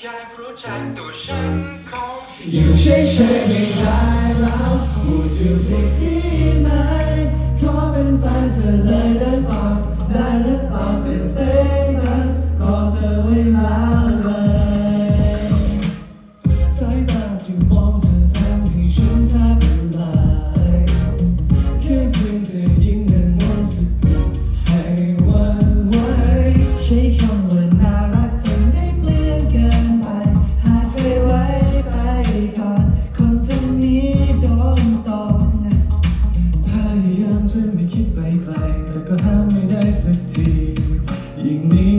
อยากรู้จักตัวฉันคงอยู่เฉยๆไม่ได้แล้ว Would you please be mine ขอเป็นแฟนเธอเลยได้ปล่าได้หรือเปล่าเป็น status รอเธอไว้แล้ว สักทียิ่งนี้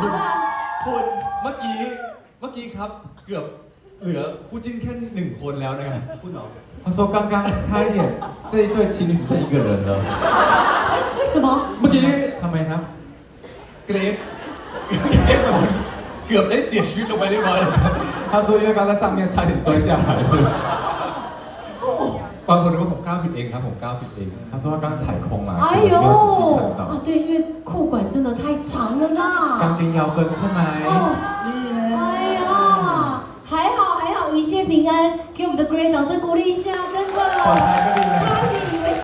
好吧， คุณเมื่อกี้เมื่อกี้ครับเกือบเหลือคู่จิ้นแค่หนึ่งคนแล้วนะครับคุณเหรอ 他说刚刚差一点这一对情侣只剩一个人了。为什么？ เมื่อกี้ ทำไมครับ เกรซเกรซสมุนเกือบได้เสียชีวิตลงไปเรียบร้อยแล้วครับ 他说因为刚在上面差点摔下来，是不是？ บางคนรู้ว่าผมก้าวผิดเองครับผมก้าวผิดเอง 他说他刚踩空了，哎没有仔细呦看到。啊，对，因为裤管真的太长了啦。钢钉腰跟ใช่ไหม 哦，哎呀，还好还好，一切平安，给我们的 Gray 掌声鼓励一下，真的，ปลอดภัยก็ดีนะ 差一点